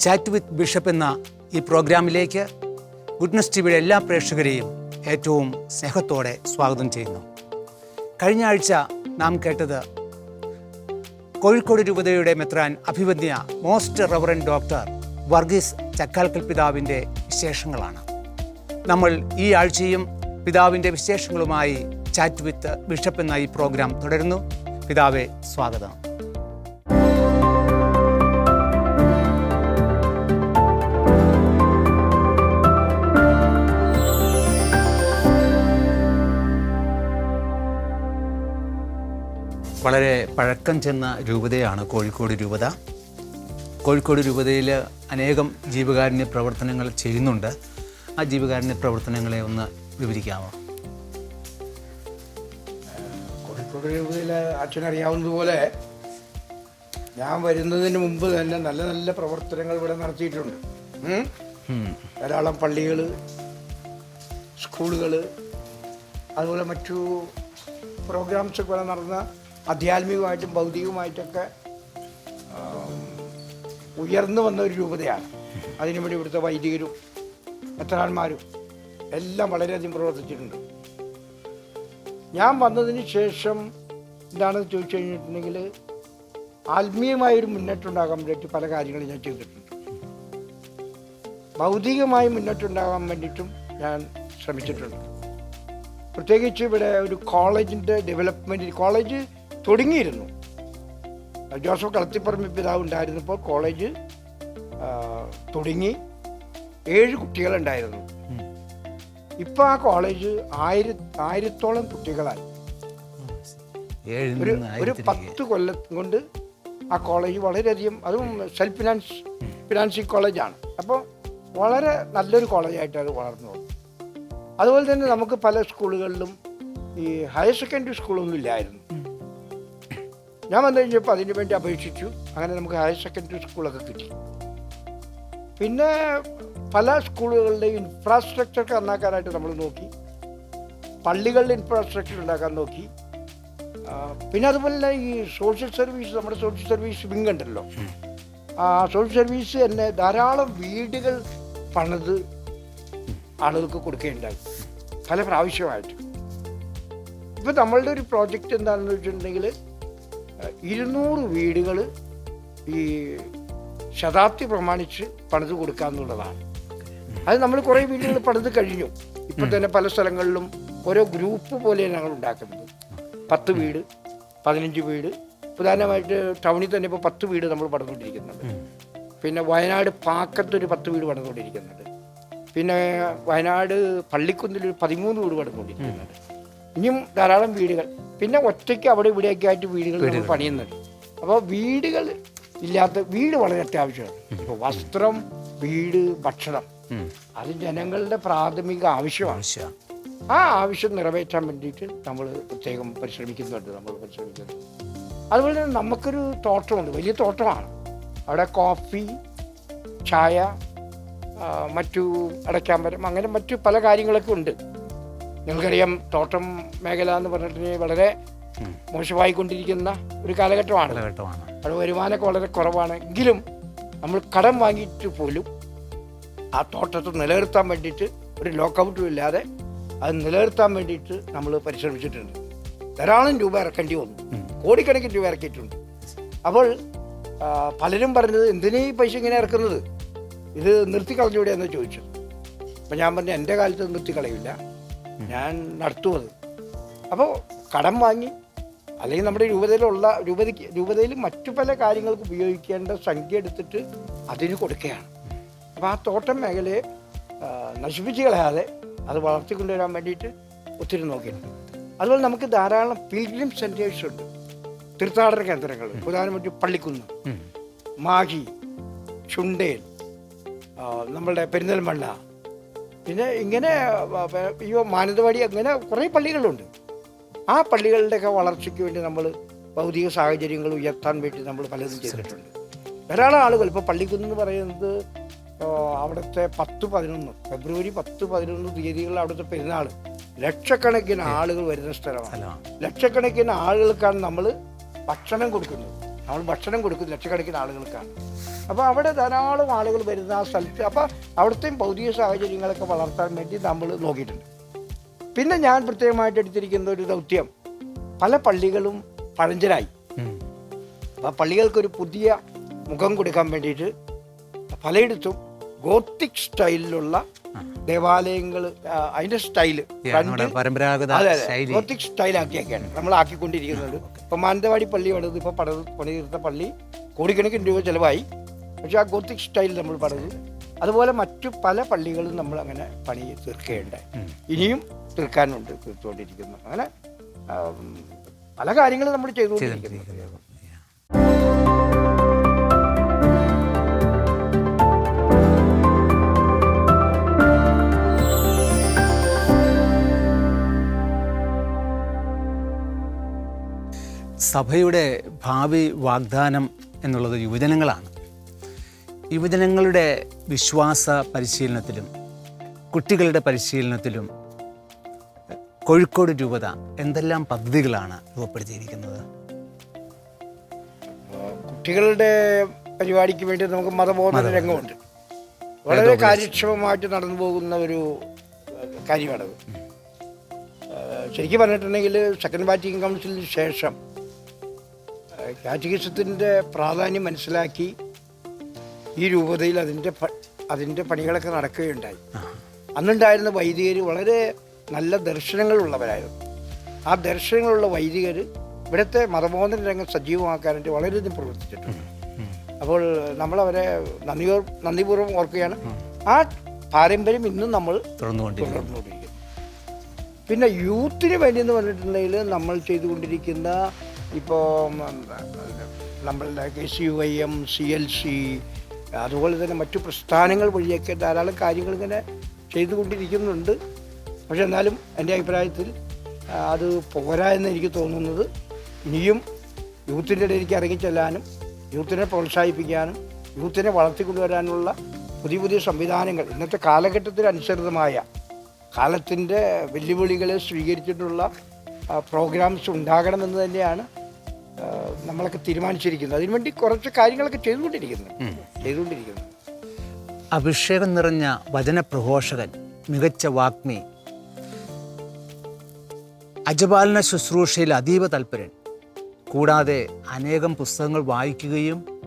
Chat with bishop എന്ന ഈ പ്രോഗ്രാമിലേക്ക് ഗുഡ്നസ് ടി വിയുടെ എല്ലാ പ്രേക്ഷകരെയും ഏറ്റവും സ്നേഹത്തോടെ സ്വാഗതം ചെയ്യുന്നു. കഴിഞ്ഞ ആഴ്ച നാം കേട്ടത് കോഴിക്കോട് രൂപതയുടെ മെത്രാൻ അഭിവന്യ most reverend doctor Varghese Chakkalakkal പിതാവിന്റെ വിശേഷങ്ങളാണ്. നമ്മൾ ഈ ആഴ്ചയും പിതാവിന്റെ വിശേഷങ്ങളുമായി ചാറ്റ് വിത്ത് ബിഷപ്പ് എന്ന ഈ പ്രോഗ്രാം തുടരുന്നു. പിതാവെ സ്വാഗതം. വളരെ പഴക്കം ചെന്ന രൂപതയാണ് കോഴിക്കോട് രൂപത. കോഴിക്കോട് രൂപതയിൽ അനേകം ജീവകാരുണ്യ പ്രവർത്തനങ്ങൾ ചെയ്യുന്നുണ്ട്. ആ ജീവകാരുണ്യ പ്രവർത്തനങ്ങളെ ഒന്ന് വിവരിക്കാമോ? കോഴിക്കോട് രൂപതയിൽ അച്ഛനറിയാവുന്നതുപോലെ ഞാൻ വരുന്നതിന് മുമ്പ് തന്നെ നല്ല നല്ല പ്രവർത്തനങ്ങൾ ഇവിടെ നടത്തിയിട്ടുണ്ട്. ധാരാളം പള്ളികൾ സ്കൂളുകൾ അതുപോലെ മറ്റു പ്രോഗ്രാംസ് ഒക്കെ നടന്ന ആധ്യാത്മികമായിട്ടും ഭൗതികമായിട്ടൊക്കെ ഉയർന്നു വന്ന ഒരു രൂപതയാണ്. അതിനുവേണ്ടി ഇവിടുത്തെ വൈദികരും എത്രാന്മാരും എല്ലാം വളരെയധികം പ്രവർത്തിച്ചിട്ടുണ്ട്. ഞാൻ വന്നതിന് ശേഷം എന്താണെന്ന് ചോദിച്ചു കഴിഞ്ഞിട്ടുണ്ടെങ്കിൽ ആത്മീയമായൊരു മുന്നേറ്റമുണ്ടാകാൻ വേണ്ടിയിട്ട് പല കാര്യങ്ങളും ഞാൻ ചെയ്തിട്ടുണ്ട്. ഭൗതികമായി മുന്നേറ്റമുണ്ടാകാൻ വേണ്ടിയിട്ടും ഞാൻ ശ്രമിച്ചിട്ടുണ്ട്. പ്രത്യേകിച്ച് ഇവിടെ ഒരു കോളേജിന്റെ ഡെവലപ്മെന്റ് കോളേജ് തുടങ്ങിയിരുന്നു. ജോസഫ് കളത്തിപ്പറമ്പ് പിതാവ് ഉണ്ടായിരുന്നപ്പോൾ കോളേജ് തുടങ്ങി. ഏഴ് കുട്ടികളുണ്ടായിരുന്നു. ഇപ്പൊ ആ കോളേജ് ആയിര ആയിരത്തോളം കുട്ടികളായി. ഒരു ഒരു പത്ത് കൊല്ലം കൊണ്ട് ആ കോളേജ് വളരെയധികം അതും സെൽഫ് ഫിനാൻസ് ഫിനാൻസിങ് കോളേജാണ്. അപ്പോൾ വളരെ നല്ലൊരു കോളേജായിട്ട് അത് വളർന്നു അതുപോലെ തന്നെ നമുക്ക് പല സ്കൂളുകളിലും ഈ ഹയർ സെക്കൻഡറി സ്കൂളൊന്നും ഇല്ലായിരുന്നു. ഞാൻ വന്നു കഴിഞ്ഞപ്പോൾ അതിന് വേണ്ടി അപേക്ഷിച്ചു. അങ്ങനെ നമുക്ക് ഹയർ സെക്കൻഡറി സ്കൂളൊക്കെ കിട്ടി. പിന്നെ പല സ്കൂളുകളുടെയും ഇൻഫ്രാസ്ട്രക്ചർ നന്നാക്കാനായിട്ട് നമ്മൾ നോക്കി. പള്ളികളുടെ ഇൻഫ്രാസ്ട്രക്ചർ ഉണ്ടാക്കാൻ നോക്കി. പിന്നെ അതുപോലെ തന്നെ ഈ സോഷ്യൽ സർവീസ് നമ്മുടെ സോഷ്യൽ സർവീസ് വിങ് ഉണ്ടല്ലോ. ആ സോഷ്യൽ സർവീസ് തന്നെ ധാരാളം വീടുകൾ പണിത് ആളുകൾക്ക് കൊടുക്കുകയുണ്ടായി. പല പ്രാവശ്യമായിട്ട്. ഇപ്പം നമ്മളുടെ ഒരു പ്രോജക്റ്റ് എന്താണെന്ന് വെച്ചിട്ടുണ്ടെങ്കിൽ ഇരുന്നൂറ് വീടുകൾ ഈ ശതാബ്ദി പ്രമാണിച്ച് പണിത് കൊടുക്കുക എന്നുള്ളതാണ്. അത് നമ്മൾ കുറേ വീടുകൾ പണിത് കഴിഞ്ഞു. ഇപ്പം തന്നെ പല സ്ഥലങ്ങളിലും ഓരോ ഗ്രൂപ്പ് പോലെ ഞങ്ങൾ ഉണ്ടാക്കുന്നത്. പത്ത് വീട് പതിനഞ്ച് വീട്. പ്രധാനമായിട്ട് ടൗണിൽ തന്നെ ഇപ്പോൾ പത്ത് വീട് നമ്മൾ പണിതുകൊണ്ടിരിക്കുന്നുണ്ട്. പിന്നെ വയനാട് പാക്കത്തൊരു പത്ത് വീട് പണിതുകൊണ്ടിരിക്കുന്നുണ്ട്. പിന്നെ വയനാട് പള്ളിക്കുന്നിൽ ഒരു പതിമൂന്ന് വീട് പണിതുകൊണ്ടിരിക്കുന്നുണ്ട്. ഇനിയും ധാരാളം വീടുകൾ. പിന്നെ ഒറ്റയ്ക്ക് അവിടെ ഇവിടെയൊക്കെ ആയിട്ട് വീടുകൾ. നമ്മൾ പണിയുന്നുണ്ട് അപ്പോൾ വീടുകൾ ഇല്ലാത്ത വീട് വളരെ അത്യാവശ്യമാണ്. ഇപ്പോൾ വസ്ത്രം വീട് ഭക്ഷണം. അത് ജനങ്ങളുടെ പ്രാഥമിക ആവശ്യമാണ്. ആ ആവശ്യം നിറവേറ്റാൻ വേണ്ടിയിട്ട് നമ്മൾ പ്രത്യേകം പരിശ്രമിക്കുന്നുണ്ട് നമ്മൾ പരിശ്രമിക്കുന്നുണ്ട്. അതുപോലെ തന്നെ നമുക്കൊരു തോട്ടമുണ്ട് വലിയ തോട്ടമാണ്. അവിടെ കോഫി ചായ മറ്റു അടയ്ക്കാൻ അടയ്ക്കാമ്പരം അങ്ങനെ മറ്റു പല കാര്യങ്ങളൊക്കെ ഉണ്ട്. നിങ്ങൾക്കറിയാം തോട്ടം മേഖല എന്ന് പറഞ്ഞിട്ടുണ്ടെങ്കിൽ വളരെ മോശമായിക്കൊണ്ടിരിക്കുന്ന ഒരു കാലഘട്ടമാണ്. കാലഘട്ടമാണ്. അവിടെ വരുമാനമൊക്കെ വളരെ കുറവാണ്. എങ്കിലും നമ്മൾ കടം വാങ്ങിയിട്ട് പോലും ആ തോട്ടത്തെ നിലനിർത്താൻ വേണ്ടിയിട്ട് ഒരു ലോക്കൗട്ടും ഇല്ലാതെ അത് നിലനിർത്താൻ വേണ്ടിയിട്ട് നമ്മൾ പരിശ്രമിച്ചിട്ടുണ്ട്. ധാരാളം രൂപ ഇറക്കേണ്ടി വന്നു. കോടിക്കണക്കിന് രൂപ ഇറക്കിയിട്ടുണ്ട്. അപ്പോൾ പലരും പറഞ്ഞത് എന്തിനാ ഈ പൈസ ഇങ്ങനെ ഇറക്കുന്നത്? ഇത് നിർത്തിക്കളഞ്ഞൂടെ എന്ന് ചോദിച്ചു. അപ്പം ഞാൻ പറഞ്ഞു എന്റെ കാലത്ത് നിർത്തിക്കളയില്ല. ഞാൻ നടത്തുമത് അപ്പോൾ കടം വാങ്ങി അല്ലെങ്കിൽ നമ്മുടെ രൂപതയിലുള്ള രൂപതയ്ക്ക് രൂപതയിൽ മറ്റു പല കാര്യങ്ങൾക്ക് ഉപയോഗിക്കേണ്ട സംഖ്യ എടുത്തിട്ട് അതിന് കൊടുക്കുകയാണ്. അപ്പോൾ ആ തോട്ടം മേഖലയെ നശിപ്പിച്ച് കളയാതെ അത് വളർത്തിക്കൊണ്ടുവരാൻ വേണ്ടിയിട്ട് ഒത്തിരി നോക്കിയിട്ടുണ്ട്. അതുപോലെ നമുക്ക് ധാരാളം പിൽഗ്രിം സെന്റേഴ്സ് ഉണ്ട്. തീർത്ഥാടന കേന്ദ്രങ്ങൾ പ്രധാനമായിട്ടും പള്ളിക്കുന്ന് മാഹി ചുണ്ടേൽ നമ്മളുടെ പെരിന്തൽമണ്ണ പിന്നെ ഇങ്ങനെ ഈ മാനന്തവാടി അങ്ങനെ കുറേ പള്ളികളുണ്ട്. ആ പള്ളികളുടെയൊക്കെ വളർച്ചയ്ക്ക് വേണ്ടി നമ്മൾ ഭൗതിക സാഹചര്യങ്ങൾ ഉയർത്താൻ വേണ്ടി നമ്മൾ പലതും ചെയ്തിട്ടുണ്ട്. ധാരാളം ആളുകൾ ഇപ്പോൾ പള്ളിക്കുന്ന് എന്ന് പറയുന്നത് അവിടുത്തെ പത്ത് പതിനൊന്ന് ഫെബ്രുവരി പത്ത് പതിനൊന്ന് തീയതികളിൽ അവിടുത്തെ പെരുന്നാൾ. ലക്ഷക്കണക്കിന് ആളുകൾ വരുന്ന സ്ഥലമാണ്. ലക്ഷക്കണക്കിന് ആളുകൾക്കാണ് നമ്മൾ ഭക്ഷണം കൊടുക്കുന്നത്. നമ്മൾ ഭക്ഷണം കൊടുക്കും ലക്ഷക്കണക്കിന് ആളുകൾക്കാണ്. അപ്പോൾ അവിടെ ധാരാളം ആളുകൾ വരുന്ന ആ സ്ഥലത്ത് അപ്പോൾ അവിടുത്തെയും ഭൗതിക സാഹചര്യങ്ങളൊക്കെ വളർത്താൻ വേണ്ടി നമ്മൾ നോക്കിയിട്ടുണ്ട്. പിന്നെ ഞാൻ പ്രത്യേകമായിട്ട് എടുത്തിരിക്കുന്ന ഒരു ദൗത്യം പല പള്ളികളും പഴഞ്ചനായി അപ്പോൾ പള്ളികൾക്കൊരു പുതിയ മുഖം കൊടുക്കാൻ വേണ്ടിയിട്ട് പലയിടത്തും ഗോത്തിക് സ്റ്റൈലിലുള്ള ദേവാലയങ്ങൾ അതിന്റെ സ്റ്റൈൽ പരമ്പരാഗത ഗോത്തിക് സ്റ്റൈലാക്കിയൊക്കെയാണ്. നമ്മൾ ആക്കിക്കൊണ്ടിരിക്കുന്നത് ഇപ്പൊ മാനന്തവാടി പള്ളി പണിത് ഇപ്പോൾ പണിത് പണി തീർത്ത പള്ളി കോടിക്കണക്കിന് രൂപ ചിലവായി. പക്ഷേ ആ ഗോത്തിക് സ്റ്റൈലിൽ നമ്മൾ പണിത്. അതുപോലെ മറ്റു പല പള്ളികളും നമ്മൾ അങ്ങനെ പണി തീർക്കുകയുണ്ടായി ഇനിയും തീർക്കാനുണ്ട് തീർത്തുകൊണ്ടിരിക്കുന്നു അങ്ങനെ പല കാര്യങ്ങളും നമ്മൾ ചെയ്തുകൊണ്ടിരിക്കുന്നു. സഭയുടെ ഭാവി വാഗ്ദാനം എന്നുള്ളത് യുവജനങ്ങളാണ്. യുവജനങ്ങളുടെ വിശ്വാസ പരിശീലനത്തിലും കുട്ടികളുടെ പരിശീലനത്തിലും കോഴിക്കോട് രൂപത എന്തെല്ലാം പദ്ധതികളാണ് രൂപപ്പെടുത്തിയിരിക്കുന്നത്? കുട്ടികളുടെ പരിപാടിക്ക് വേണ്ടി നമുക്ക് മതബോധന രംഗമുണ്ട്. വളരെ കാര്യക്ഷമമായിട്ട് നടന്നു പോകുന്ന ഒരു കാര്യമാണത്. ശരിക്കും പറഞ്ഞിട്ടുണ്ടെങ്കിൽ സെക്കൻഡ് ബാറ്റിംഗ് കൗൺസിലിന് ശേഷം കാറ്റഗിസത്തിന്റെ പ്രാധാന്യം മനസ്സിലാക്കി ഈ രൂപതയിൽ അതിന്റെ അതിന്റെ പണികളൊക്കെ നടക്കുകയുണ്ടായി. അന്നുണ്ടായിരുന്ന വൈദികർ വളരെ നല്ല ദർശനങ്ങളുള്ളവരായിരുന്നു. ആ ദർശനങ്ങളുള്ള വൈദികർ ഇവിടുത്തെ മതബോധന രംഗം സജീവമാക്കാനായിട്ട് വളരെയധികം പ്രവർത്തിച്ചിട്ടുണ്ട്. അപ്പോൾ നമ്മളവരെ നന്ദിയോ നന്ദിപൂർവം ഓർക്കുകയാണ്. ആ പാരമ്പര്യം ഇന്നും നമ്മൾ തുടർന്നുകൊണ്ടിരിക്കുന്നു. പിന്നെ യൂത്തിന് വേണ്ടി എന്ന് പറഞ്ഞിട്ടുണ്ടെങ്കിൽ നമ്മൾ ചെയ്തുകൊണ്ടിരിക്കുന്ന ഇപ്പോൾ നമ്മളുടെ K C I M C L C അതുപോലെ തന്നെ മറ്റു പ്രസ്ഥാനങ്ങൾ വഴിയൊക്കെ ധാരാളം കാര്യങ്ങൾ ഇങ്ങനെ ചെയ്തുകൊണ്ടിരിക്കുന്നുണ്ട്. പക്ഷെ എന്നാലും എന്റെ അഭിപ്രായത്തിൽ അത് പോരാ എന്ന് എനിക്ക് തോന്നുന്നത് ഇനിയും യൂത്തിന്റെ ഇടയിലേക്ക് ഇറങ്ങിച്ചെല്ലാനും യൂത്തിനെ പ്രോത്സാഹിപ്പിക്കാനും യൂത്തിനെ വളർത്തിക്കൊണ്ടുവരാനുള്ള പുതിയ പുതിയ സംവിധാനങ്ങൾ ഇന്നത്തെ കാലഘട്ടത്തിനനുസൃതമായ കാലത്തിന്റെ വെല്ലുവിളികളെ സ്വീകരിച്ചിട്ടുള്ള പ്രോഗ്രാംസ് ഉണ്ടാകണമെന്ന് തന്നെയാണ് നമ്മളൊക്കെ തീരുമാനിച്ചിരിക്കുന്നത് അതിനുവേണ്ടി കുറച്ച് കാര്യങ്ങളൊക്കെ ചെയ്തുകൊണ്ടിരിക്കുന്നു. ചെയ്തുകൊണ്ടിരിക്കുന്നു. അഭിഷേകം നിറഞ്ഞ വചനപ്രഘോഷകൻ മികച്ച വാഗ്മി. അജപാലന ശുശ്രൂഷയിൽ അതീവ തൽപരൻ കൂടാതെ അനേകം പുസ്തകങ്ങൾ വായിക്കുകയും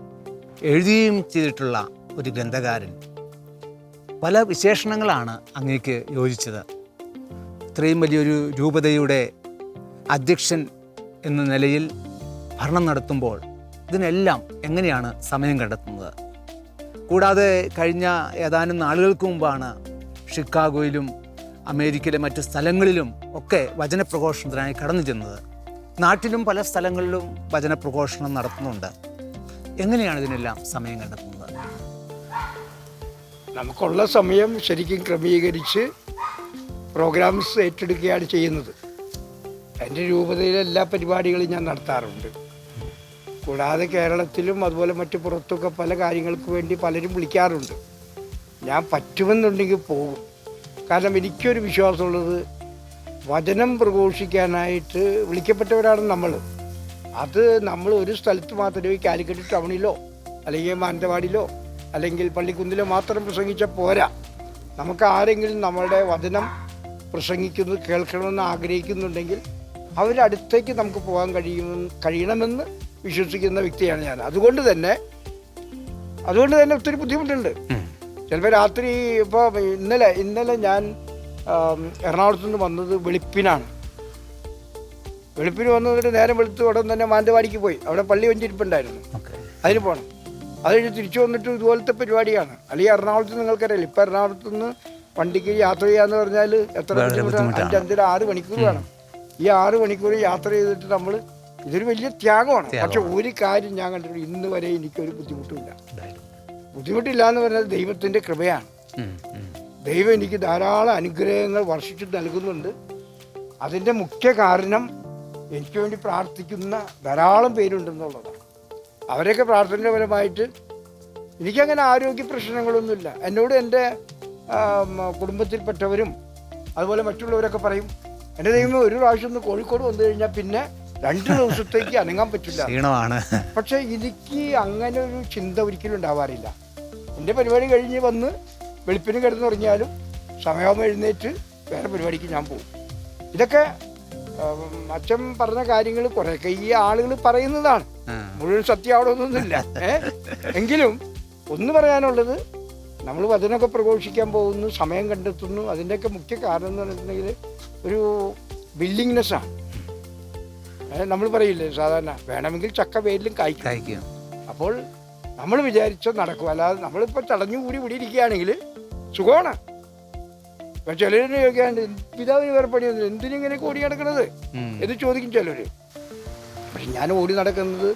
എഴുതുകയും ചെയ്തിട്ടുള്ള ഒരു ഗ്രന്ഥകാരൻ. പല വിശേഷണങ്ങളാണ് അങ്ങേക്ക് യോജിച്ചത്. ഇത്രയും വലിയൊരു രൂപതയുടെ അധ്യക്ഷൻ എന്ന നിലയിൽ ഭരണം നടത്തുമ്പോൾ ഇതിനെല്ലാം എങ്ങനെയാണ് സമയം കണ്ടെത്തുന്നത്? കൂടാതെ കഴിഞ്ഞ ഏതാനും നാളുകൾക്ക് മുമ്പാണ് ഷിക്കാഗോയിലും അമേരിക്കയിലെ മറ്റ് സ്ഥലങ്ങളിലും ഒക്കെ വചനപ്രഘോഷണത്തിനായി കടന്നു ചെന്നത്. നാട്ടിലും പല സ്ഥലങ്ങളിലും വചനപ്രഘോഷണം നടത്തുന്നുണ്ട്. എങ്ങനെയാണ് ഇതിനെല്ലാം സമയം കണ്ടെത്തുന്നത്? നമുക്കുള്ള സമയം ശരിക്കും ക്രമീകരിച്ച് പ്രോഗ്രാംസ് ഏറ്റെടുക്കുകയാണ് ചെയ്യുന്നത്. എന്റെ രൂപതയിലെ എല്ലാ പരിപാടികളും ഞാൻ നടത്താറുണ്ട്. കൂടാതെ കേരളത്തിലും അതുപോലെ മറ്റു പുറത്തൊക്കെ പല കാര്യങ്ങൾക്ക് വേണ്ടി പലരും വിളിക്കാറുണ്ട്. ഞാൻ പറ്റുമെന്നുണ്ടെങ്കിൽ പോകും. കാരണം എനിക്കൊരു വിശ്വാസമുള്ളത് വചനം പ്രഘോഷിക്കാനായിട്ട് വിളിക്കപ്പെട്ടവരാണ് നമ്മൾ. അത് നമ്മൾ ഒരു സ്ഥലത്ത് മാത്രമേ കാലിക്കറ്റ് ടൗണിലോ അല്ലെങ്കിൽ മാനന്തവാടിയിലോ അല്ലെങ്കിൽ പള്ളിക്കുന്നിലോ മാത്രം പ്രസംഗിച്ചാൽ പോരാ. നമുക്ക് ആരെങ്കിലും നമ്മളുടെ വചനം പ്രസംഗിക്കുന്നത് കേൾക്കണമെന്ന് ആഗ്രഹിക്കുന്നുണ്ടെങ്കിൽ അവരടുത്തേക്ക് നമുക്ക് പോകാൻ കഴിയുമെന്ന് കഴിയണമെന്ന് വിശ്വസിക്കുന്ന വ്യക്തിയാണ് ഞാൻ. അതുകൊണ്ട് തന്നെ അതുകൊണ്ട് തന്നെ ഒത്തിരി ബുദ്ധിമുട്ടുണ്ട്. ചിലപ്പോൾ രാത്രി ഇപ്പോൾ ഇന്നലെ ഇന്നലെ ഞാൻ എറണാകുളത്തു നിന്ന് വന്നത് വെളുപ്പിനാണ്. വെളുപ്പിന് വന്നിട്ട് നേരം വെളുത്ത് ഉടൻ തന്നെ മാനന്തവാടിക്ക് പോയി. അവിടെ പള്ളി വഞ്ചിരിപ്പുണ്ടായിരുന്നു. അതിന് പോകണം അത് കഴിഞ്ഞ് തിരിച്ചു വന്നിട്ട് ഇതുപോലത്തെ പരിപാടിയാണ്. അല്ലെങ്കിൽ എറണാകുളത്ത് നിങ്ങൾക്കറിയില്ല ഇപ്പം എറണാകുളത്ത് നിന്ന് വണ്ടിക്ക് യാത്ര ചെയ്യാന്ന് പറഞ്ഞാൽ എത്ര ബുദ്ധിമുട്ടാണ്. അഞ്ചര ആറ് മണിക്കൂർ വേണം. ഈ ആറ് മണിക്കൂർ യാത്ര ചെയ്തിട്ട് നമ്മൾ ഇതൊരു വലിയ ത്യാഗമാണ്. പക്ഷെ ഒരു കാര്യം ഞാൻ കണ്ടിട്ടുണ്ട്. ഇന്ന് വരെ എനിക്കൊരു ബുദ്ധിമുട്ടില്ല ബുദ്ധിമുട്ടില്ല എന്ന് പറഞ്ഞാൽ ദൈവത്തിന്റെ കൃപയാണ്. ദൈവം എനിക്ക് ധാരാളം അനുഗ്രഹങ്ങൾ വർഷിച്ചു നൽകുന്നുണ്ട്. അതിന്റെ മുഖ്യ കാരണം എനിക്ക് വേണ്ടി പ്രാർത്ഥിക്കുന്ന ധാരാളം പേരുണ്ടെന്നുള്ളതാണ്. അവരെയൊക്കെ പ്രാർത്ഥനയുടെ ഫലമായിട്ട് എനിക്കങ്ങനെ ആരോഗ്യ പ്രശ്നങ്ങളൊന്നുമില്ല. എന്നോട് എന്റെ കുടുംബത്തിൽപ്പെട്ടവരും അതുപോലെ മറ്റുള്ളവരൊക്കെ പറയും എന്റെ ദൈവം ഒരു പ്രാവശ്യം ഒന്ന് കോഴിക്കോട് വന്നു കഴിഞ്ഞാൽ പിന്നെ രണ്ട് ദിവസത്തേക്ക് അനങ്ങാൻ പറ്റില്ല. ക്ഷീണമാണ്. പക്ഷെ എനിക്ക് അങ്ങനെ ഒരു ചിന്ത ഒരിക്കലും ഉണ്ടാവാറില്ല. എന്റെ പരിപാടി കഴിഞ്ഞ് വന്ന് വെളുപ്പിന് കിടന്നുറങ്ങിയാലും സമയമാകുമ്പോൾ എഴുന്നേറ്റ് വേറെ പരിപാടിക്ക് ഞാൻ പോകും. ഇതൊക്കെ അച്ഛൻ പറഞ്ഞ കാര്യങ്ങൾ കുറേയൊക്കെ ഈ ആളുകൾ പറയുന്നതാണ്. മുഴുവൻ സത്യമാവണമെന്നൊന്നുമില്ല എങ്കിലും ഒന്ന് പറയാനുള്ളത് നമ്മൾ വചനമൊക്കെ പ്രഘോഷിക്കാൻ പോകുന്നു സമയം കണ്ടെത്തുന്നു. അതിന്റെയൊക്കെ മുഖ്യ കാരണം എന്ന് പറഞ്ഞിട്ടുണ്ടെങ്കിൽ ഒരു ബില്ലിങ്നെസ്സാണ് നമ്മൾ പറയില്ലേ സാധാരണ വേണമെങ്കിൽ ചക്ക വേരിലും കായ്ക്കും. അപ്പോൾ നമ്മൾ വിചാരിച്ച നടക്കും. അല്ലാതെ നമ്മളിപ്പോൾ ചടഞ്ഞു കൂടി ഇവിടെ ഇരിക്കുകയാണെങ്കിൽ സുഖമാണ്. ഇപ്പം ചിലരിനെ ചോദിക്കാണ്ട് പിതാവിന് വേറെ പണിയൊന്നും എന്തിനിങ്ങനെ ഓടി നടക്കണത്. എന്ന് ചോദിക്കും ചിലർ പക്ഷെ ഞാൻ ഓടി നടക്കുന്നത്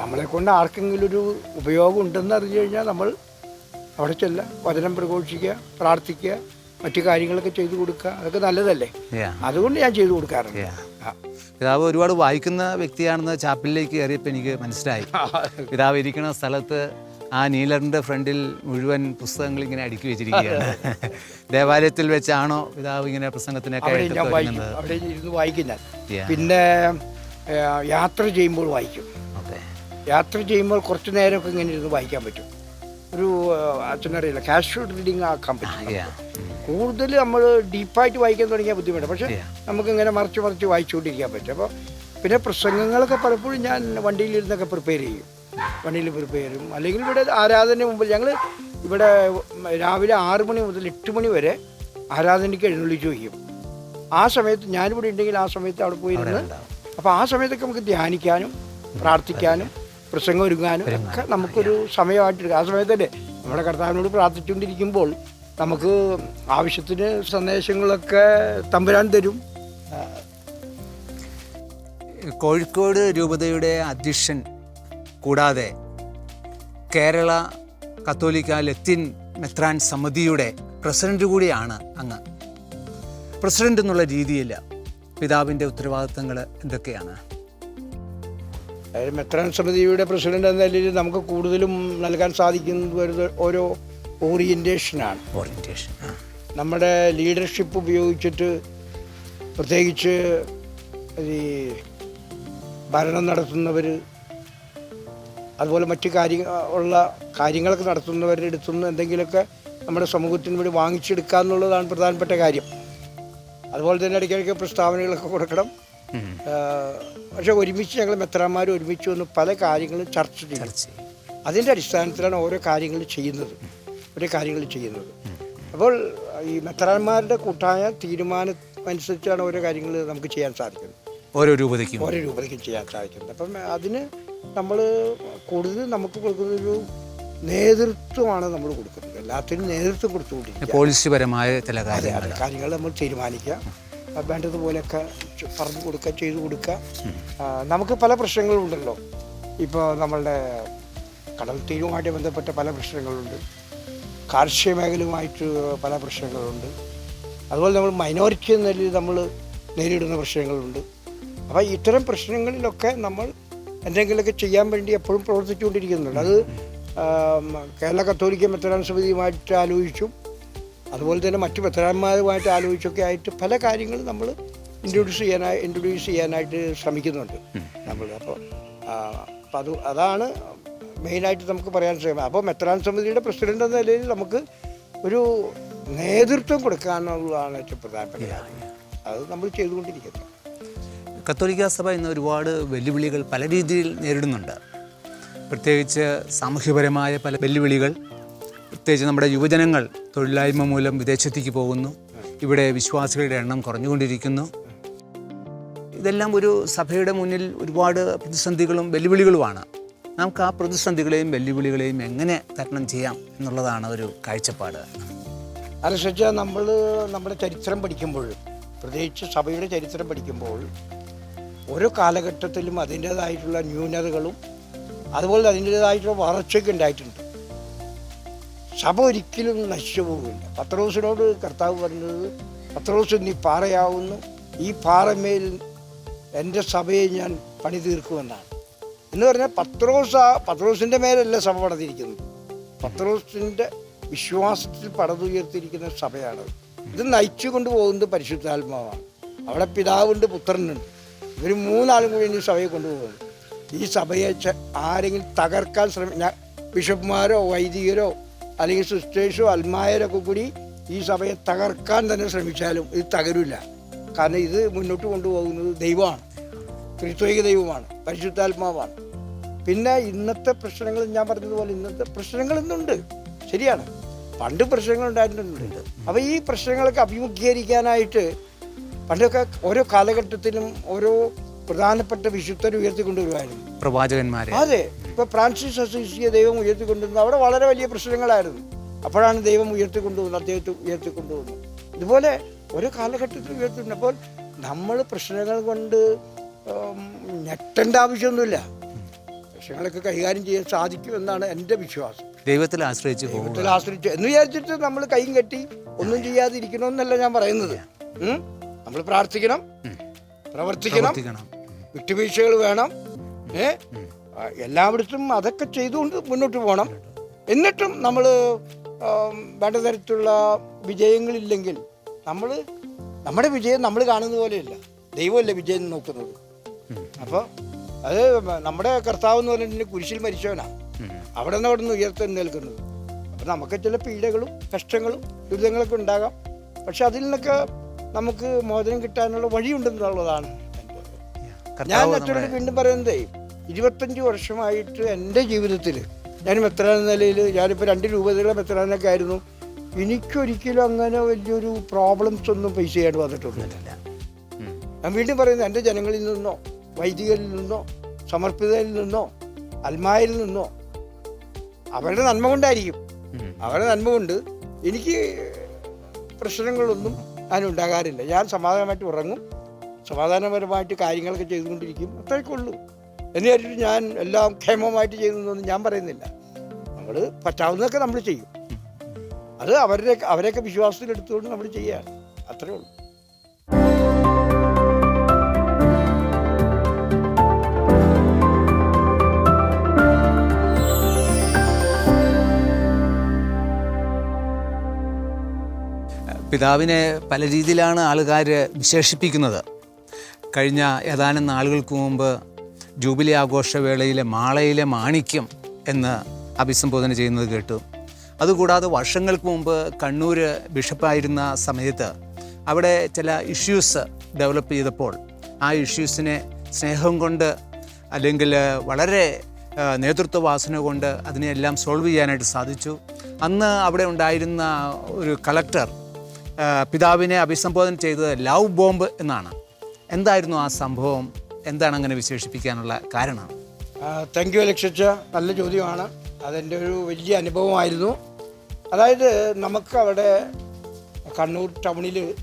നമ്മളെ കൊണ്ട് ആർക്കെങ്കിലും ഒരു ഉപയോഗം ഉണ്ടെന്ന് അറിഞ്ഞു കഴിഞ്ഞാൽ നമ്മൾ അവിടെ ചെല്ല വചനം പ്രഘോഷിക്കുക പ്രാർത്ഥിക്കുക മറ്റു കാര്യങ്ങളൊക്കെ ചെയ്തു കൊടുക്കുക. അതൊക്കെ നല്ലതല്ലേ? അതുകൊണ്ട് ഞാൻ ചെയ്തു കൊടുക്കാറുണ്ട്. പിതാവ് ഒരുപാട് വായിക്കുന്ന വ്യക്തിയാണെന്ന് ചാപ്പിലേക്ക് കയറിയപ്പോൾ എനിക്ക് മനസ്സിലായി. പിതാവ് ഇരിക്കുന്ന സ്ഥലത്ത് ആ നീലറിന്റെ ഫ്രണ്ടിൽ മുഴുവൻ പുസ്തകങ്ങൾ ഇങ്ങനെ അടുക്കി വെച്ചിരിക്കുകയാണ്. ദേവാലയത്തിൽ വെച്ചാണോ പിതാവ് ഇങ്ങനെ പ്രസംഗത്തിനൊക്കെ പിന്നെ യാത്ര ചെയ്യുമ്പോൾ വായിക്കും. യാത്ര ചെയ്യുമ്പോൾ കുറച്ചു നേരമൊക്കെ ഇങ്ങനെ ഇരുന്ന് വായിക്കാൻ പറ്റും. ഒരു അച്ഛനറിയില്ല. കാഷ്വൽ റീഡിങ് ആക്കാൻ പറ്റും. കൂടുതൽ നമ്മൾ ഡീപ്പായിട്ട് വായിക്കാൻ തുടങ്ങിയാൽ ബുദ്ധിമുട്ട് പക്ഷേ. നമുക്ക് ഇങ്ങനെ മറിച്ച് മറിച്ച് വായിച്ചുകൊണ്ടിരിക്കാൻ പറ്റും. അപ്പോൾ പിന്നെ പ്രസംഗങ്ങളൊക്കെ പലപ്പോഴും ഞാൻ വണ്ടിയിലിരുന്നൊക്കെ പ്രിപ്പയർ ചെയ്യും. വണ്ടിയിൽ പ്രിപ്പയർ ചെയ്യും. അല്ലെങ്കിൽ ഇവിടെ ആരാധന മുമ്പ് ഞങ്ങൾ ഇവിടെ രാവിലെ ആറ് മണി മുതൽ എട്ട് മണി വരെ ആരാധനയ്ക്ക് എഴുന്നള്ളി വയ്ക്കും. ആ സമയത്ത് ഞാനിവിടെ ഉണ്ടെങ്കിൽ ആ സമയത്ത് അവിടെ പോയിരുന്ന് അപ്പോൾ ആ സമയത്തൊക്കെ നമുക്ക് ധ്യാനിക്കാനും പ്രാർത്ഥിക്കാനും പ്രസംഗം ഒരുങ്ങാനും ഒക്കെ നമുക്കൊരു സമയമായിട്ട് ആ സമയത്തല്ലേ നമ്മുടെ കർത്താവിനോട് പ്രാർത്ഥിച്ചുകൊണ്ടിരിക്കുമ്പോൾ നമുക്ക് ആവശ്യത്തിന് സന്ദേശങ്ങളൊക്കെ തമ്പുരാൻ തരും. കോഴിക്കോട് രൂപതയുടെ അധ്യക്ഷൻ കൂടാതെ കേരള കത്തോലിക്ക ലത്തിൻ മെത്രാൻ സമിതിയുടെ പ്രസിഡന്റ് കൂടിയാണ് അങ്ങ്. പ്രസിഡന്റ് എന്നുള്ള രീതിയിൽ പിതാവിന്റെ ഉത്തരവാദിത്തങ്ങൾ എന്തൊക്കെയാണ്? മെത്രാൻ സമിതിയുടെ പ്രസിഡന്റ് എന്ന നിലയിൽ നമുക്ക് കൂടുതലും നൽകാൻ സാധിക്കുന്നത് ഓരോ ഓറിയന്റേഷനാണ് ഓറിയന്റേഷൻ നമ്മുടെ ലീഡർഷിപ്പ് ഉപയോഗിച്ചിട്ട് പ്രത്യേകിച്ച് ഈ ഭരണം നടത്തുന്നവർ അതുപോലെ മറ്റു കാര്യ ഉള്ള കാര്യങ്ങളൊക്കെ നടത്തുന്നവരുടെ അടുത്തു നിന്ന് എന്തെങ്കിലുമൊക്കെ നമ്മുടെ സമൂഹത്തിന് വേണ്ടി വാങ്ങിച്ചെടുക്കുക എന്നുള്ളതാണ് പ്രധാനപ്പെട്ട കാര്യം. അതുപോലെ തന്നെ ഇടയ്ക്കിടയ്ക്ക് പ്രസ്താവനകളൊക്കെ കൊടുക്കണം. പക്ഷെ ഒരുമിച്ച് ഞങ്ങൾ മെത്രാന്മാർ ഒരുമിച്ച് വന്ന് പല കാര്യങ്ങളും ചർച്ച ചെയ്യും. അതിന്റെ അടിസ്ഥാനത്തിലാണ് ഓരോ കാര്യങ്ങൾ ചെയ്യുന്നത്. ഓരോ കാര്യങ്ങൾ ചെയ്യുന്നത്. അപ്പോൾ ഈ മെത്രാന്മാരുടെ കൂട്ടായ തീരുമാനം അനുസരിച്ചാണ് ഓരോ കാര്യങ്ങൾ നമുക്ക് ചെയ്യാൻ സാധിക്കുന്നത്. ഓരോ രൂപതയ്ക്കും. ഓരോ രൂപതയ്ക്കും ചെയ്യാൻ സാധിക്കുന്നത്. അപ്പം അതിന് നമ്മൾ കൂടുതൽ നമുക്ക് കൊടുക്കുന്നൊരു നേതൃത്വമാണ് നമ്മൾ കൊടുക്കുന്നത്. എല്ലാത്തിനും നേതൃത്വം കൊടുത്തുകൊണ്ടിരിക്കുക. പോളിസിപരമായ ചില കാര്യങ്ങൾ. കാര്യങ്ങൾ നമ്മൾ തീരുമാനിക്കുക. വേണ്ടതുപോലെയൊക്കെ പറഞ്ഞു കൊടുക്കുക ചെയ്തു കൊടുക്കുക. നമുക്ക് പല പ്രശ്നങ്ങളുണ്ടല്ലോ. ഇപ്പോൾ നമ്മളുടെ കടൽ തീരുമായിട്ട് ബന്ധപ്പെട്ട പല പ്രശ്നങ്ങളുണ്ട്. കാർഷിക മേഖലയുമായിട്ട് പല പ്രശ്നങ്ങളുണ്ട്. അതുപോലെ നമ്മൾ മൈനോറിറ്റി എന്ന നിലയിൽ നമ്മൾ നേരിടുന്ന പ്രശ്നങ്ങളുണ്ട്. അപ്പോൾ ഇത്തരം പ്രശ്നങ്ങളിലൊക്കെ നമ്മൾ എന്തെങ്കിലുമൊക്കെ ചെയ്യാൻ വേണ്ടി എപ്പോഴും പ്രവർത്തിച്ചുകൊണ്ടിരിക്കുന്നുണ്ട്. അത് കേരള കത്തോലിക്ക മെത്രാൻ സമിതിയുമായിട്ട് ആലോചിച്ചും അതുപോലെ തന്നെ മറ്റ് മെത്രാന്മാരുമായിട്ട് ആലോചിച്ചൊക്കെ ആയിട്ട് പല കാര്യങ്ങളും നമ്മൾ ഇൻട്രൊഡ്യൂസ് ചെയ്യാനായി ഇൻട്രൊഡ്യൂസ് ചെയ്യാനായിട്ട് ശ്രമിക്കുന്നുണ്ട്. നമ്മൾ അപ്പോൾ അപ്പം അത് അതാണ് മെയിനായിട്ട് നമുക്ക് പറയാൻ ശ്രമിക്കാം. അപ്പോൾ മെത്രാൻ സമിതിയുടെ പ്രസിഡന്റ് എന്ന നിലയിൽ നമുക്ക് ഒരു നേതൃത്വം കൊടുക്കാനുള്ളതാണ് ഏറ്റവും പ്രധാനപ്പെട്ട കാര്യം. അത് നമ്മൾ ചെയ്തുകൊണ്ടിരിക്കുന്നത് കത്തോലിക്ക സഭ ഇന്ന് ഒരുപാട് വെല്ലുവിളികൾ പല രീതിയിൽ നേരിടുന്നുണ്ട്. പ്രത്യേകിച്ച് സാമൂഹ്യപരമായ പല വെല്ലുവിളികൾ പ്രത്യേകിച്ച് നമ്മുടെ യുവജനങ്ങൾ തൊഴിലില്ലായ്മ മൂലം വിദേശത്തേക്ക് പോകുന്നു. ഇവിടെ വിശ്വാസികളുടെ എണ്ണം കുറഞ്ഞുകൊണ്ടിരിക്കുന്നു. ഇതെല്ലാം ഒരു സഭയുടെ മുന്നിൽ ഒരുപാട് പ്രതിസന്ധികളും വെല്ലുവിളികളുമാണ്. നമുക്ക് ആ പ്രതിസന്ധികളെയും വെല്ലുവിളികളെയും എങ്ങനെ തരണം ചെയ്യാം എന്നുള്ളതാണ് ഒരു കാഴ്ചപ്പാട്. അനുസരിച്ച് നമ്മൾ നമ്മുടെ ചരിത്രം പഠിക്കുമ്പോൾ പ്രത്യേകിച്ച് സഭയുടെ ചരിത്രം പഠിക്കുമ്പോൾ ഓരോ കാലഘട്ടത്തിലും അതിന്റേതായിട്ടുള്ള ന്യൂനതകളും അതുപോലെ അതിന്റേതായിട്ടുള്ള വളർച്ചയൊക്കെ ഉണ്ടായിട്ടുണ്ട്. സഭ ഒരിക്കലും നശിച്ചു പോകില്ല പത്രോസിനോട് കർത്താവ് പറഞ്ഞത് പത്രോസ് നീ പാറയാവുന്നു ഈ പാറമേൽ എന്റെ സഭയെ ഞാൻ പണി തീർക്കുമെന്നാണ് എന്ന് പറഞ്ഞാൽ പത്രോസ് ആ പത്രോസിന്റെ മേലല്ല സഭ പടർത്തിയിരിക്കുന്നത് പത്രോസിന്റെ വിശ്വാസത്തിൽ പടതുയർത്തിയിരിക്കുന്ന സഭയാണ് ഇത് നയിച്ചു കൊണ്ടുപോകുന്നത് പരിശുദ്ധാത്മാവാണ്. അവിടെ പിതാവുണ്ട് പുത്രനുണ്ട്. ഇവർ മൂന്നാളും കൂടി ഈ സഭയെ കൊണ്ടുപോകുന്നു ഈ സഭയെ ആരെങ്കിലും തകർക്കാൻ ശ്രമി ഞാൻ ബിഷപ്പ്മാരോ വൈദികരോ അല്ലെങ്കിൽ സിസ്റ്റേഴ്സോ അൽമായരൊക്കെ കൂടി ഈ സഭയെ തകർക്കാൻ തന്നെ ശ്രമിച്ചാലും ഇത് തകരില്ല കാരണം ഇത് മുന്നോട്ട് കൊണ്ടുപോകുന്നത് ദൈവമാണ്. ക്രിസ്തോയിക ദൈവമാണ് പരിശുദ്ധാത്മാവാണ്. പിന്നെ ഇന്നത്തെ പ്രശ്നങ്ങൾ ഞാൻ പറഞ്ഞതുപോലെ ഇന്നത്തെ പ്രശ്നങ്ങൾ ഇന്നുണ്ട്. ശരിയാണ്. പണ്ട് പ്രശ്നങ്ങൾ ഉണ്ടായിട്ടുണ്ട് അപ്പോൾ ഈ പ്രശ്നങ്ങളൊക്കെ അഭിമുഖീകരിക്കാനായിട്ട് പണ്ടൊക്കെ ഓരോ കാലഘട്ടത്തിലും ഓരോ പ്രധാനപ്പെട്ട വിശുദ്ധരെ ഉയർത്തിക്കൊണ്ടുവരുമായിരുന്നു പ്രവാചകന്മാരെ. അതെ. ഇപ്പൊ ഫ്രാൻസിസ് അസീസിയെ ദൈവം ഉയർത്തിക്കൊണ്ടുവന്നു അവിടെ വളരെ വലിയ പ്രശ്നങ്ങളായിരുന്നു. അപ്പോഴാണ് ദൈവം ഉയർത്തിക്കൊണ്ടുവന്നത് അദ്ദേഹത്തെ ഉയർത്തിക്കൊണ്ടുവന്നത് ഇതുപോലെ ഓരോ കാലഘട്ടത്തിൽ ഉയർത്തിട്ടുണ്ട് അപ്പോൾ നമ്മൾ പ്രശ്നങ്ങൾ കൊണ്ട് ഞെട്ടേണ്ട ആവശ്യമൊന്നുമില്ല. പ്രശ്നങ്ങളൊക്കെ കൈകാര്യം ചെയ്യാൻ സാധിക്കും എന്നാണ് എന്റെ വിശ്വാസം. ദൈവത്തിൽ ആശ്രയിച്ച് ദൈവത്തിൽ ആശ്രയിച്ച് എന്ന് വിചാരിച്ചിട്ട് നമ്മൾ കൈയും കെട്ടി ഒന്നും ചെയ്യാതിരിക്കണമെന്നല്ല ഞാൻ പറയുന്നത്. നമ്മൾ പ്രാർത്ഥിക്കണം പ്രവർത്തിക്കണം വിട്ടുവീഴ്ചകൾ വേണം. ഏ? എല്ലായിടത്തും അതൊക്കെ ചെയ്തുകൊണ്ട് മുന്നോട്ട് പോകണം. എന്നിട്ടും നമ്മൾ വേണ്ട തരത്തിലുള്ള വിജയങ്ങളില്ലെങ്കിൽ നമ്മൾ നമ്മുടെ വിജയം നമ്മൾ കാണുന്ന പോലെയല്ല. ദൈവമല്ലേ വിജയം നോക്കുന്നത്. അപ്പോൾ അത് നമ്മുടെ കർത്താവ് എന്ന് പറഞ്ഞിട്ടുണ്ടെങ്കിൽ കുരിശിൽ മരിച്ചവനാണ്. അവിടെ നിന്ന് അവിടെ നിന്ന് ഉയർത്തെഴുന്നേൽക്കുന്നത് അപ്പം നമുക്ക് ചില പീഡകളും കഷ്ടങ്ങളും ദുരിതങ്ങളൊക്കെ ഉണ്ടാകാം. പക്ഷെ അതിൽ നിന്നൊക്കെ നമുക്ക് മോചനം കിട്ടാനുള്ള വഴിയുണ്ടെന്നുള്ളതാണ് ഞാൻ മറ്റൊരു വീണ്ടും പറയുന്നത് ഇരുപത്തഞ്ച് വർഷമായിട്ട് എന്റെ ജീവിതത്തിൽ ഞാൻ മെത്രാൻ നിലയിൽ ഞാനിപ്പോൾ രണ്ട് രൂപതയുടെ മെത്രാനൊക്കെ ആയിരുന്നു. എനിക്കൊരിക്കലും അങ്ങനെ വലിയൊരു പ്രോബ്ലംസ് ഒന്നും ഫേസ് ചെയ്യാണ്ട് വന്നിട്ടൊന്നുമില്ല. ഞാൻ വീണ്ടും പറയുന്നത് എന്റെ ജനങ്ങളിൽ നിന്നോ വൈദികരിൽ നിന്നോ സമർപ്പിതരിൽ നിന്നോ അൽമായിൽ നിന്നോ അവരുടെ നന്മ കൊണ്ടായിരിക്കും. അവരുടെ നന്മ കൊണ്ട് എനിക്ക് പ്രശ്നങ്ങളൊന്നും അതിനുണ്ടാകാറില്ല ഞാൻ സമാധാനമായിട്ട് ഉറങ്ങും. സമാധാനപരമായിട്ട് കാര്യങ്ങളൊക്കെ ചെയ്തുകൊണ്ടിരിക്കും. അത്രയൊക്കെ ഉള്ളൂ. എന്ന് ഞാൻ എല്ലാം ക്ഷേമമായിട്ട് ചെയ്യുന്നതൊന്നും ഞാൻ പറയുന്നില്ല. നമ്മൾ പറ്റാവുന്നതൊക്കെ നമ്മൾ ചെയ്യും. അത് അവരുടെ അവരെയൊക്കെ വിശ്വാസത്തിലെടുത്തുകൊണ്ട് നമ്മൾ ചെയ്യുകയാണ്. അത്രയേ ഉള്ളൂ. പിതാവിനെ പല രീതിയിലാണ് ആൾക്കാർ വിശേഷിപ്പിക്കുന്നത്. കഴിഞ്ഞ ഏതാനും നാളുകൾക്ക് മുമ്പ് ജൂബിലി ആഘോഷവേളയിലെ മാളയിലെ മാണിക്യം എന്ന് അഭിസംബോധന ചെയ്യുന്നത് കേട്ടു. അതുകൂടാതെ വർഷങ്ങൾക്ക് മുമ്പ് കണ്ണൂർ ബിഷപ്പായിരുന്ന സമയത്ത് അവിടെ ചില ഇഷ്യൂസ് ഡെവലപ്പ് ചെയ്തപ്പോൾ ആ ഇഷ്യൂസിനെ സ്നേഹം കൊണ്ട് അല്ലെങ്കിൽ വളരെ നേതൃത്വവാസന കൊണ്ട് അതിനെയെല്ലാം സോൾവ് ചെയ്യാനായിട്ട് സാധിച്ചു. അന്ന് അവിടെ ഉണ്ടായിരുന്ന ഒരു കളക്ടർ പിതാവിനെ അഭിസംബോധന ചെയ്തത് ലവ് ബോംബ് എന്നാണ്. എന്തായിരുന്നു ആ സംഭവം? എന്താണ് അങ്ങനെ വിശേഷിപ്പിക്കാനുള്ള കാരണം താങ്ക് യു ലക്ഷിച്ച നല്ല ചോദ്യമാണ്. അതെന്റെ ഒരു വലിയ അനുഭവമായിരുന്നു. അതായത് നമുക്ക് അവിടെ കണ്ണൂർ ടൗണിൽ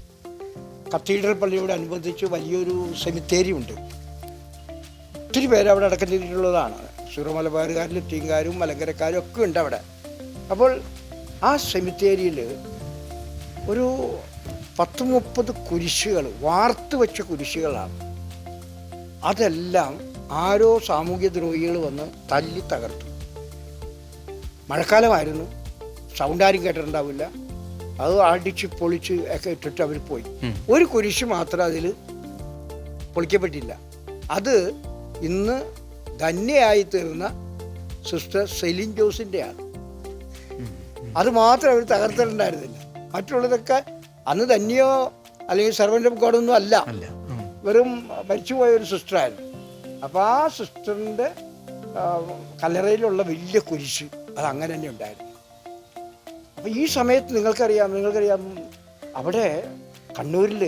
കത്തീഡ്രൽ പള്ളിയോട് അനുബന്ധിച്ച് വലിയൊരു സെമിത്തേരി ഉണ്ട്. ഒത്തിരി പേര് അവിടെ അടക്കം ചെയ്തിട്ടുള്ളതാണ് ടീങ്കാരും മലങ്കരക്കാരും ഒക്കെ ഉണ്ട് അവിടെ. അപ്പോൾ ആ സെമിത്തേരിയിൽ ഒരു പത്ത് മുപ്പത് കുരിശുകൾ വാർത്ത് വെച്ച കുരിശുകളാണ്. അതെല്ലാം ആരോ സാമൂഹ്യ ദ്രോഹികൾ വന്ന് തല്ലി തകർത്തു. മഴക്കാലമായിരുന്നു. സൗണ്ട് ആരും കേട്ടിട്ടുണ്ടാവില്ല. അത് അടിച്ച് പൊളിച്ച് ഒക്കെ ഇട്ടിട്ട് അവർ പോയി. ഒരു കുരിശ് മാത്രം അതിൽ പൊളിക്കപ്പെട്ടില്ല. അത് ഇന്ന് ധന്യയായി തീർന്ന സിസ്റ്റർ സെലിൻ ജോസിന്റെയാണ് അത് മാത്രം അവർ തകർത്തിട്ടുണ്ടായിരുന്നില്ല. മറ്റുള്ളതൊക്കെ അന്ന് തന്നെയോ അല്ലെങ്കിൽ സെർവന്റ് ഓഫ് ഗോഡൊന്നും അല്ല. വെറും മരിച്ചുപോയ ഒരു സിസ്റ്ററായിരുന്നു. അപ്പോൾ ആ സിസ്റ്ററിന്റെ കല്ലറയിലുള്ള വലിയ കുരിശ് അത് അങ്ങനെ തന്നെ ഉണ്ടായിരുന്നു. അപ്പോൾ ഈ സമയത്ത് നിങ്ങൾക്കറിയാം നിങ്ങൾക്കറിയാം അവിടെ കണ്ണൂരിൽ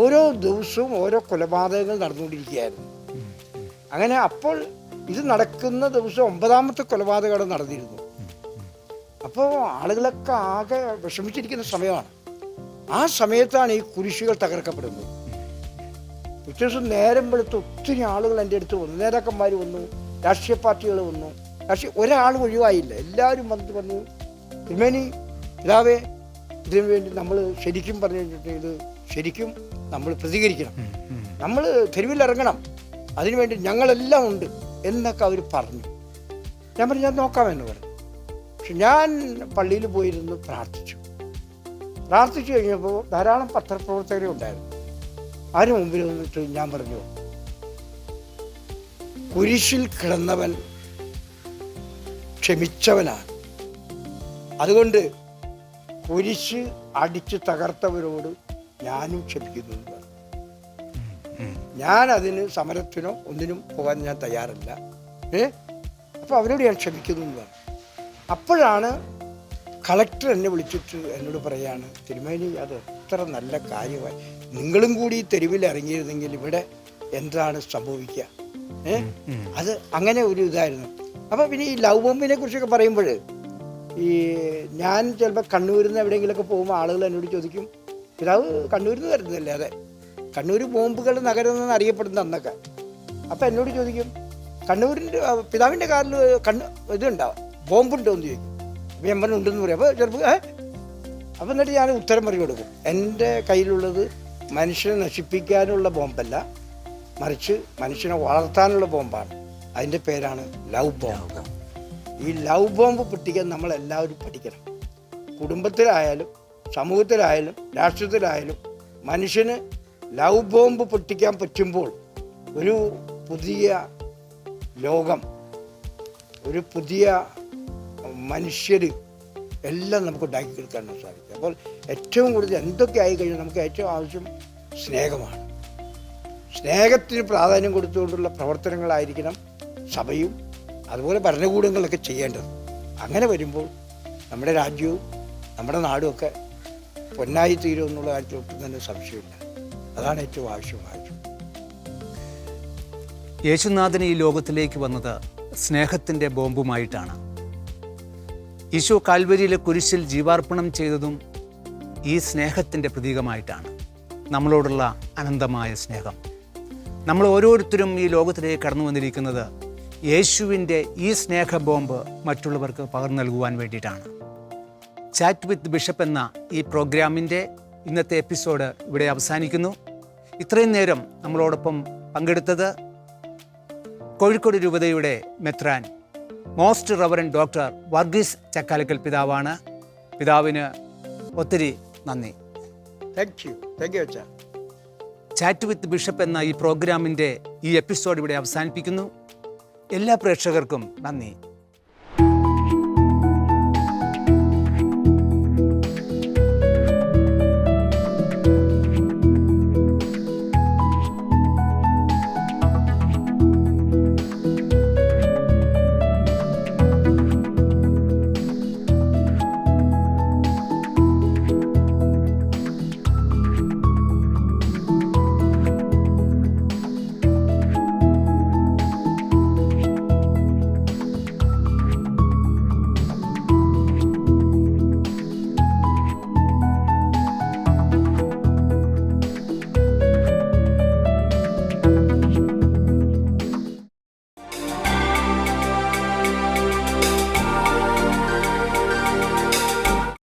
ഓരോ ദിവസവും ഓരോ കൊലപാതകങ്ങൾ നടന്നുകൊണ്ടിരിക്കുകയായിരുന്നു. അങ്ങനെ അപ്പോൾ ഇത് നടക്കുന്ന ദിവസം ഒമ്പതാമത്തെ കൊലപാതകം അവിടെ നടന്നിരുന്നു. അപ്പോൾ ആളുകളൊക്കെ ആകെ വിഷമിച്ചിരിക്കുന്ന സമയമാണ്. ആ സമയത്താണ് ഈ കുരിശുകൾ തകർക്കപ്പെടുന്നത്. പിറ്റേ ദിവസം നേരം വെളുത്ത് ഒത്തിരി ആളുകൾ എന്റെ അടുത്ത് വന്നു. നേതാക്കന്മാർ വന്നു രാഷ്ട്രീയ പാർട്ടികൾ വന്നു. രാഷ്ട്രീയ ഒരാൾ ഒഴിവായില്ല. എല്ലാവരും വന്നിട്ട് പറഞ്ഞു തിരുമേനി ഇതാവേ ഇതിനു വേണ്ടി നമ്മൾ ശരിക്കും പറഞ്ഞു കഴിഞ്ഞിട്ടുണ്ടെങ്കിൽ ശരിക്കും നമ്മൾ പ്രതികരിക്കണം. നമ്മൾ തെരുവിലിറങ്ങണം. അതിനുവേണ്ടി ഞങ്ങളെല്ലാം ഉണ്ട് എന്നൊക്കെ അവർ പറഞ്ഞു. ഞാൻ പറഞ്ഞു ഞാൻ നോക്കാമെന്ന് പറഞ്ഞു. പക്ഷെ ഞാൻ പള്ളിയിൽ പോയിരുന്നു പ്രാർത്ഥിച്ചു. പ്രാർത്ഥിച്ചു കഴിഞ്ഞപ്പോൾ ധാരാളം പത്രപ്രവർത്തകരെ ഉണ്ടായിരുന്നു. അതിന് മുമ്പിൽ വന്നിട്ട് ഞാൻ പറഞ്ഞു കുരിശിൽ കിടന്നവൻ ക്ഷമിച്ചവനാണ്. അതുകൊണ്ട് കുരിശ് അടിച്ച് തകർത്തവരോട് ഞാനും ക്ഷമിക്കുന്നു ഞാൻ അതിന് സമരത്തിനോ ഒന്നിനും പോകാൻ ഞാൻ തയ്യാറല്ല. ഏ? അപ്പോൾ അവരോട് ഞാൻ ക്ഷമിക്കുന്നു എന്ന് പറഞ്ഞു. അപ്പോഴാണ് കളക്ടർ എന്നെ വിളിച്ചിട്ട് എന്നോട് പറയാണ് തിരുമേനി അത് എത്ര നല്ല കാര്യമായി. നിങ്ങളും കൂടി ഈ തെരുവിൽ ഇറങ്ങിയിരുന്നെങ്കിൽ ഇവിടെ എന്താണ് സംഭവിക്കുക? ഏ? അത് അങ്ങനെ ഒരു ഇതായിരുന്നു. അപ്പം പിന്നെ ഈ ലവ് ബോംബിനെ കുറിച്ചൊക്കെ പറയുമ്പോൾ ഈ ഞാൻ ചിലപ്പോൾ കണ്ണൂരിൽ നിന്ന് എവിടെയെങ്കിലുമൊക്കെ പോകുമ്പോൾ ആളുകൾ എന്നോട് ചോദിക്കും പിതാവ് കണ്ണൂരിൽ നിന്ന് വരുന്നതല്ലേ? അതെ. കണ്ണൂർ ബോംബുകൾ നഗരം എന്ന് അറിയപ്പെടുന്ന അന്നൊക്കെ. അപ്പം എന്നോട് ചോദിക്കും കണ്ണൂരിന്റെ പിതാവിന്റെ കാറിൽ കണ്ണു ഇതുണ്ടാവും. ബോംബുണ്ടോ എന്ന് ചോദിക്കും. അപ്പോൾ ഞാൻ പറഞ്ഞു ഉണ്ടെന്ന് പറയും. അപ്പോൾ ചിലപ്പോൾ ഏ? അപ്പം എന്നിട്ട് ഞാൻ ഉത്തരം പറഞ്ഞു കൊടുക്കും. എന്റെ കയ്യിലുള്ളത് മനുഷ്യനെ നശിപ്പിക്കാനുള്ള ബോംബല്ല മറിച്ച് മനുഷ്യനെ വളർത്താനുള്ള ബോംബാണ്. അതിന്റെ പേരാണ് ലവ് ബോംബ്. ഈ ലവ് ബോംബ് പൊട്ടിക്കാൻ നമ്മളെല്ലാവരും പഠിക്കണം. കുടുംബത്തിലായാലും സമൂഹത്തിലായാലും രാഷ്ട്രീയത്തിലായാലും മനുഷ്യന് ലവ് ബോംബ് പൊട്ടിക്കാൻ പറ്റുമ്പോൾ ഒരു പുതിയ ലോകം ഒരു പുതിയ മനുഷ്യർ എല്ലാം നമുക്ക് ഉണ്ടാക്കി കൊടുക്കാനും സാധിക്കും. അപ്പോൾ ഏറ്റവും കൂടുതൽ എന്തൊക്കെ ആയി കഴിഞ്ഞാൽ നമുക്ക് ഏറ്റവും ആവശ്യം സ്നേഹമാണ്. സ്നേഹത്തിന് പ്രാധാന്യം കൊടുത്തുകൊണ്ടുള്ള പ്രവർത്തനങ്ങളായിരിക്കണം സഭയും അതുപോലെ ഭരണകൂടങ്ങളൊക്കെ ചെയ്യേണ്ടത്. അങ്ങനെ വരുമ്പോൾ നമ്മുടെ രാജ്യവും നമ്മുടെ നാടും ഒക്കെ പൊന്നായി തീരും എന്നുള്ള കാര്യത്തിൽ ഒട്ടും തന്നെ സംശയമില്ല. അതാണ് ഏറ്റവും ആവശ്യമായത് യേശുനാഥൻ ഈ ലോകത്തിലേക്ക് വന്നത് സ്നേഹത്തിന്റെ ബോംബുമായിട്ടാണ്. ഈശോ കാൽവരിയിലെ കുരിശിൽ ജീവാർപ്പണം ചെയ്തതും ഈ സ്നേഹത്തിന്റെ പ്രതീകമായിട്ടാണ് നമ്മളോടുള്ള അനന്തമായ സ്നേഹം. നമ്മൾ ഓരോരുത്തരും ഈ ലോകത്തിലേക്ക് കടന്നു വന്നിരിക്കുന്നത് യേശുവിന്റെ ഈ സ്നേഹ ബോംബ് മറ്റുള്ളവർക്ക് പകർന്നു നൽകുവാൻ വേണ്ടിയിട്ടാണ്. ചാറ്റ് വിത്ത് ബിഷപ്പ് എന്ന ഈ പ്രോഗ്രാമിന്റെ ഇന്നത്തെ എപ്പിസോഡ് ഇവിടെ അവസാനിക്കുന്നു. ഇത്രയും നേരം നമ്മളോടൊപ്പം പങ്കെടുത്തത് കോഴിക്കോട് രൂപതയുടെ മെത്രാൻ most reverend doctor Varghese Chakkalakkal പിതാവാണ്. പിതാവിന് ഒത്തിരി നന്ദി. താങ്ക് യു താങ്ക് യു അച്ഛാ. ചാറ്റ് വിത്ത് ബിഷപ്പ് എന്ന ഈ പ്രോഗ്രാമിന്റെ ഈ എപ്പിസോഡ് ഇവിടെ അവസാനിപ്പിക്കുന്നു. എല്ലാ പ്രേക്ഷകർക്കും നന്ദി.